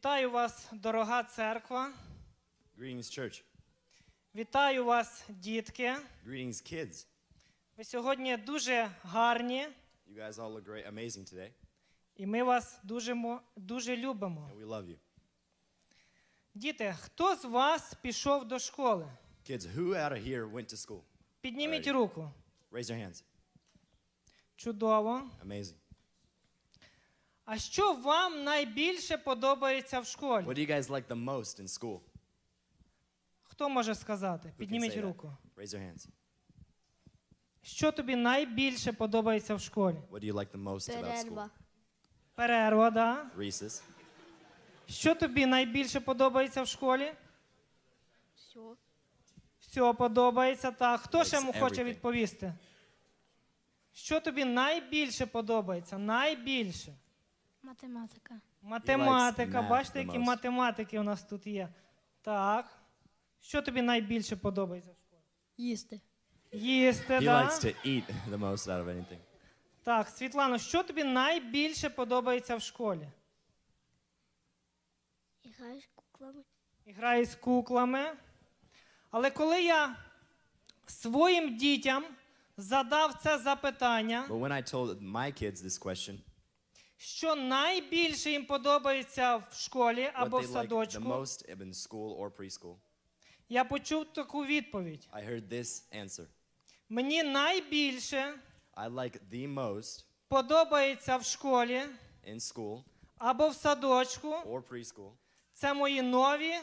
Вітаю вас, дорога церква. Greetings, church. Вітаю вас, дітки. Greetings, kids. Ви сьогодні дуже гарні, You guys all look great, amazing today, і ми вас дуже, дуже любимо. and we love you. Діти, хто з вас пішов до школи? Kids, who out of here went to school? Підніміть руку. Raise your hands. Чудово. Amazing. А що вам найбільше подобається в школі? What do you guys like the most in school? Хто може сказати? Who can Підніміть say that? руку. Raise your hands. Що тобі найбільше подобається в школі? What do you like the most about school? Перерва. Перерва, да? Recess. Що тобі найбільше подобається в школі? Все. Все подобається. Так. Хто ще Likes хоче everything. відповісти? Що тобі найбільше подобається? Найбільше. Математика. Математика. math Бачите, які математики у нас тут є. Так. Що тобі найбільше подобається в школі? Їсти. Їсти, He да? likes to eat the most out of anything. Так, Світлано, що тобі найбільше подобається в школі? Граєш куклами. І грає з куклами. Але коли я своїм дітям задав це запитання, But when I told my kids this question, що найбільше їм подобається в школі what або в they like the садочку, most in school or preschool, я почув таку відповідь. I heard this answer. Мені найбільше I like the most подобається в школі in school або в садочку. or preschool. Це мої нові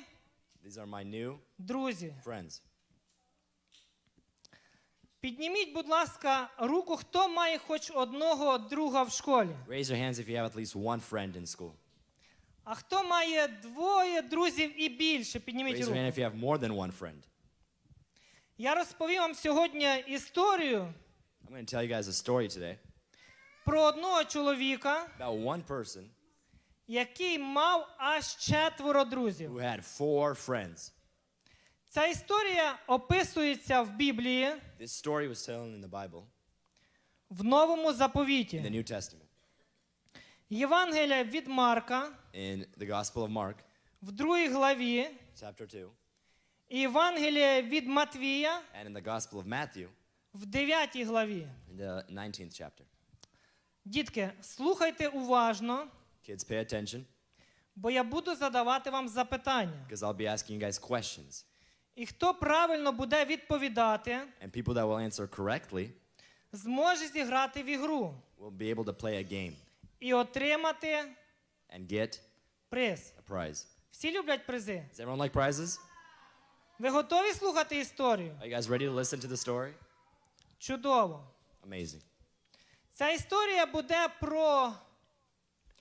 These are my new друзі. friends. Підніміть, будь ласка, руку, хто має хоч одного друга в школі. Raise your hands if you have at least one friend in school. А хто має двоє друзів і більше? Підніміть Raise your руку. hand if you have more than one friend. Я розповім вам сьогодні історію I'm going to tell you guys a story today про одного чоловіка, about one person який мав аж четверо друзів. who had four friends. Ця історія описується в Біблії This story was told in the Bible, в Новому in the. New Testament, Євангелія від Марка in the Gospel of Mark, в другій главі, chapter 2, і Євангелія від Матвія and in the Gospel of Matthew, в дев'ятій главі. in the 19th chapter. Дітки, слухайте уважно, Kids, pay attention, бо я буду задавати вам запитання. because I'll be asking you guys questions. І хто правильно буде відповідати, And people that will answer correctly зможе зіграти в ігру will be able to play a game і отримати and get приз. a prize. Всі люблять призи. Does everyone like prizes? Ви готові слухати історію? Are you guys ready to listen to the story? Чудово. Amazing. Ця історія буде про,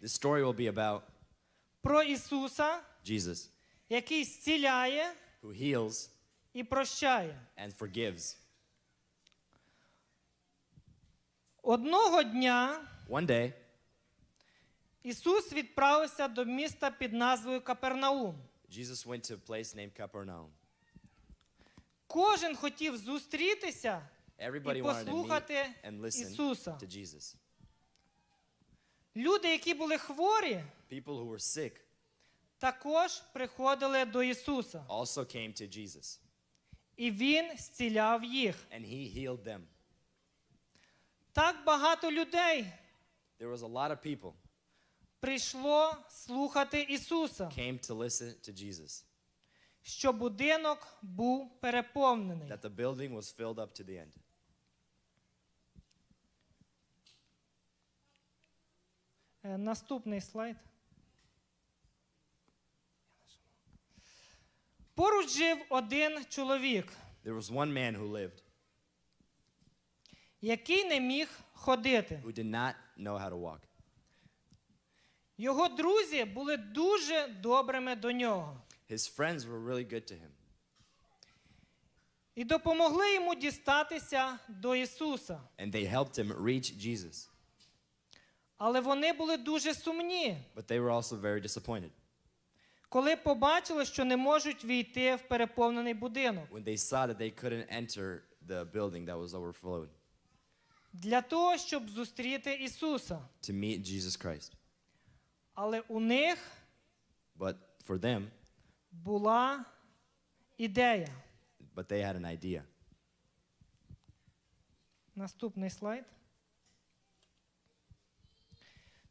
This story will be about про Ісуса, Jesus який зціляє who heals і прощає. and forgives. Одного дня One day, Ісус відправився до міста під назвою Капернаум. Jesus went to a place named Capernaum. Кожен хотів зустрітися Everybody і wanted to meet послухати and listen Ісуса. to Jesus. Люди, які були хворі, People who were sick також приходили до Ісуса, also came to Jesus, і Він зціляв їх. and he healed them. Так багато людей There was a lot of people прийшло слухати Ісуса, came to listen to Jesus. що будинок був переповнений. That the building was filled up to the end. Е, Наступний слайд. Поруч жив один чоловік, There was one man who lived який не міг ходити. who did not know how to walk. Його друзі були дуже добрими до нього His friends were really good to him, і допомогли йому дістатися до Ісуса. and they helped him reach Jesus. Але вони були дуже сумні, But they were also very disappointed коли побачили, що не можуть війти в переповнений будинок. when they saw that they couldn't enter the building that was overflowed Для того, щоб зустріти Ісуса. to meet Jesus Christ. Але у них But for them, була ідея. but they had an idea. Наступний слайд.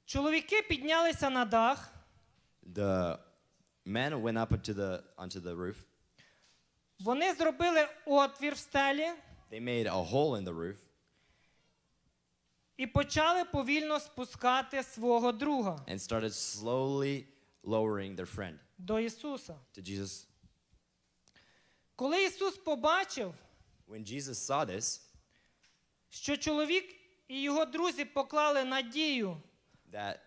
Чоловіки піднялися на дах, The men went up onto the onto the roof. вони зробили отвір в стелі They made a hole in the roof і почали повільно спускати свого друга and started slowly lowering their friend до Ісуса. to Jesus. Коли Ісус побачив, When Jesus saw this, що чоловік і його друзі поклали надію that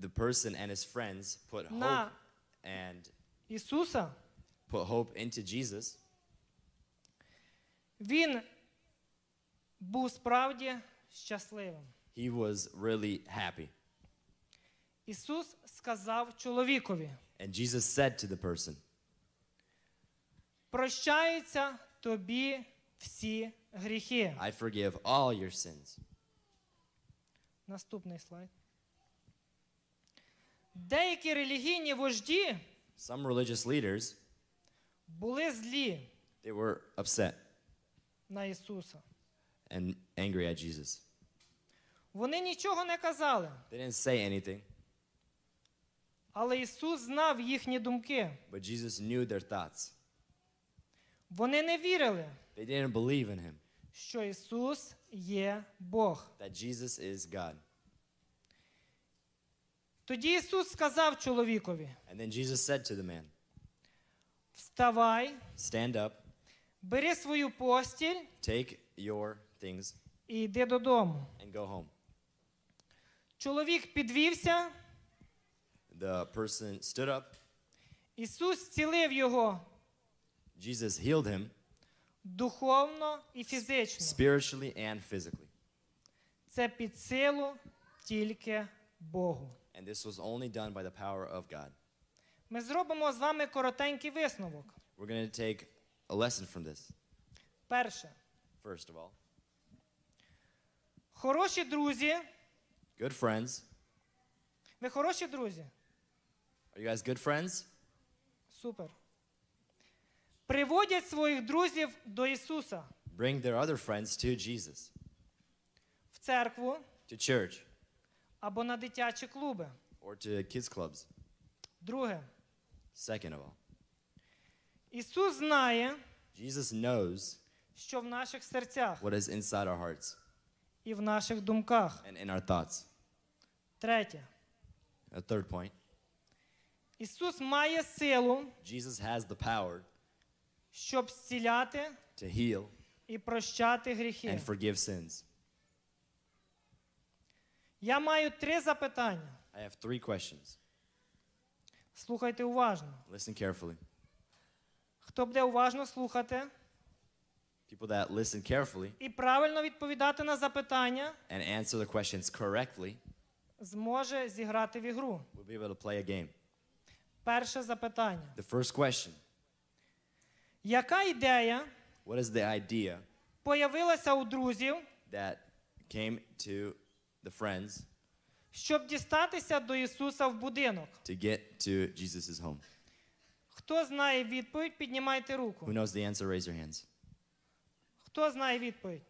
the person and his friends put hope на and Ісуса, put hope into Jesus, він був справді щасливим. he was really happy. Ісус сказав чоловікові: And Jesus said to the person, прощаються тобі всі гріхи. I forgive all your sins. Наступний слайд. Деякі релігійні вожді Some religious leaders, були злі they were upset на Ісуса. and angry at Jesus. Вони нічого не казали, They didn't say anything, але Ісус знав їхні думки. but Jesus knew their thoughts. Вони не вірили, They didn't believe in him, що Ісус є Бог. that Jesus is God. Тоді Ісус сказав чоловікові: And then Jesus said to the man, Вставай, Stand up, бери свою постіль take your things, і йди додому. and go home. Чоловік підвівся, The person stood up. Ісус зцілив його Jesus healed him духовно і фізично. spiritually and physically. Це під силу тільки Богу. And this was only done by the power of God. Ми зробимо з вами коротенький висновок. We're going to take a lesson from this. Перше, First of all, хороші друзі. good friends. Ви хороші друзі? Are you guys good friends? Супер. Приводять своїх друзів до Ісуса Bring their other friends to Jesus, в церкву to church, Або на дитячі клуби. or to kids' clubs. Друге, Second of all, Ісус знає, Jesus knows що в наших серцях what is inside our hearts і в наших думках. and in our thoughts. Третє, A third point, Ісус має силу, Jesus has the power щоб зціляти to heal і прощати гріхи. and forgive sins. Я маю три запитання. I have three questions. Слухайте уважно. Listen carefully. Хто буде уважно слухати People that listen carefully і правильно відповідати на запитання, and answer the questions correctly зможе зіграти в ігру. will be able to play a game. Перше запитання. The first question Яка ідея What is the idea появилася у друзів, that came to the friends щоб дістатися до Ісуса в будинок? to get to Jesus' home? Хто знає відповідь, піднімайте руку. Who knows the answer? Raise your hands. Хто знає відповідь?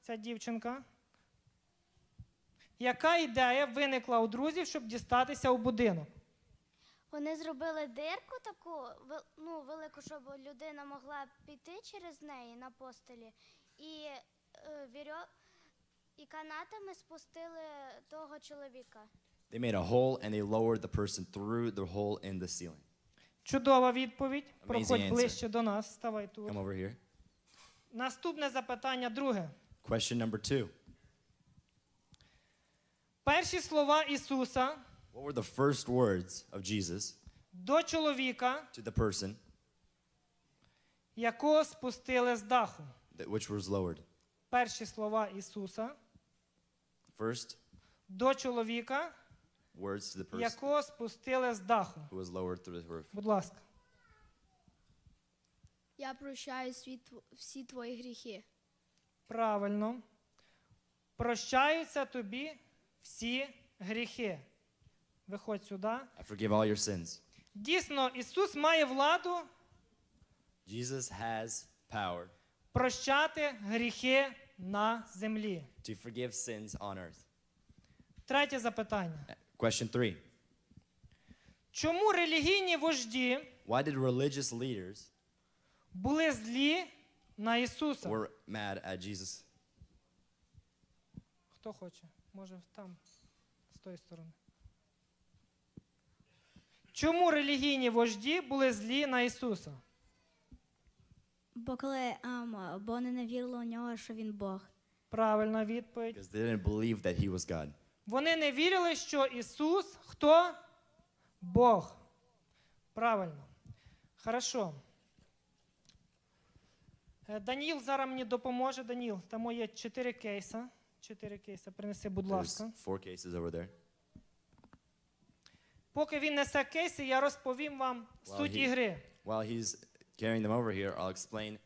Ця дівчинка. Яка ідея виникла у друзів, щоб дістатися у будинок? Вони зробили дирку таку вел- ну, велику, щоб людина могла піти через неї на постелі, і, е, вірьо... і канатами спустили того чоловіка. They made a hole and they lowered the person through the hole in the ceiling. Чудова відповідь. Проходь answer. ближче до нас, ставай тут. Come over here. Наступне запитання друге. Question number two Перші слова Ісуса What were the first words of Jesus до чоловіка, to the person якого спустили з даху. that, which was lowered? Перші слова Ісуса First до чоловіка, words to the person якого спустили з даху. who was lowered through the roof. Будь ласка. Я прощаю свій тв- всі твої гріхи. Правильно. Прощаються тобі всі гріхи. Виходь сюди. I forgive all your sins. Дійсно, Ісус має владу Jesus has power прощати гріхи на землі. to forgive sins on earth. Третє запитання. Question three Чому релігійні вожді Why did religious leaders були злі на Ісуса? were mad at Jesus? Хто хоче? Може там, з тої сторони. Чому релігійні вожді були злі на Ісуса? Бо коли ем, бо вони не вірили у нього, що він Бог. Правильна відповідь. Because they didn't believe that he was God. Вони не вірили, що Ісус хто? Бог. Правильно. Хорошо. Е, Даніл зараз мені допоможе. Даніл, там є чотири кейса. Чотири кейса. Принеси, будь There's ласка. four cases over there. Поки він несе кейси, я розповім вам While суть he- ігри. While he's carrying them over here, I'll explain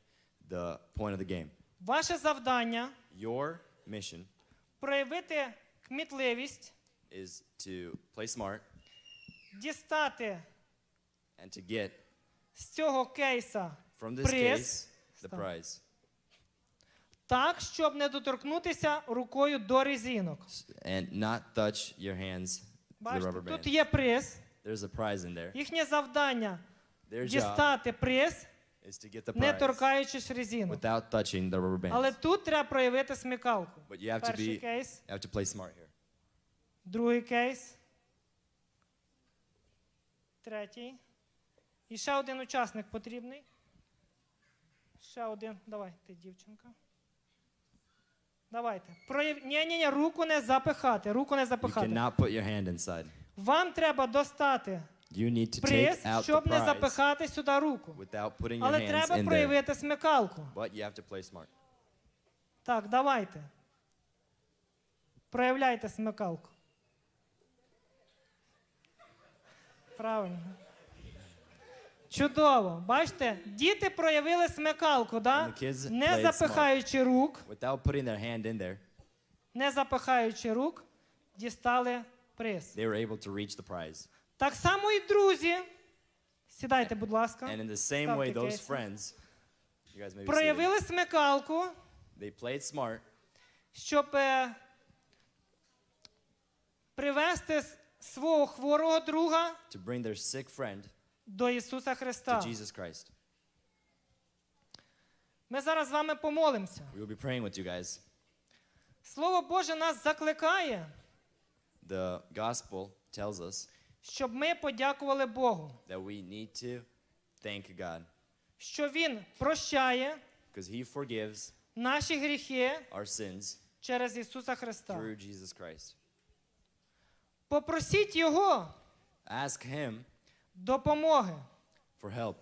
the point of the game. Ваше завдання Your mission проявити кмітливість, is to play smart дістати and to get з цього кейса from this Приз. case the Stop. prize. так, щоб не доторкнутися рукою до резинок. And not touch your hands to the Бачите, rubber тут band. є приз. There's a prize in there. Їхнє завдання Their job дістати приз, is to get the не prize торкаючись резинок. without touching the rubber Але bands. тут треба проявити смикалку. But you have to Перший be кейс, have to play smart here. другий кейс, третій. І ще один учасник потрібний. Ще один. Давай, ти дівчинка. Давайте. Прояв... Ні, ні, ні, руку не запихати. Руку не You запихати. cannot put your hand inside. Вам треба достати You need to приз, out the щоб не prize запихати сюди руку. without putting your Але hands треба in there. проявити смикалку. But you have to play smart. Так, давайте. Проявляйте смикалку. Правильно. Чудово. Бачите, діти проявили смикалку, да? And the kids не played запихаючи рук, Without putting their hand in there, не запихаючи рук, дістали приз. they were able to reach the prize. Так само і друзі. Сідайте, будь ласка. And in the same way, those friends, you guys see them, Проявили смикалку, they played smart щоб е, привести с- свого хворого друга to bring their sick friend до Ісуса to Христа. Jesus Christ. Ми зараз з вами помолимося. We will be praying with you guys. Слово Боже нас закликає, The gospel tells us щоб ми подякували Богу, that we need to thank God що Він прощає because He forgives наші гріхи our sins через Ісуса Христа. through Jesus Christ. Попросіть Його Ask Him допомоги for help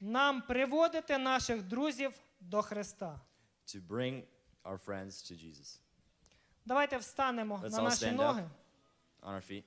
нам приводити наших друзів до Христа. to bring our friends to Jesus. Давайте встанемо Let's на all наші stand up. ноги. On our feet.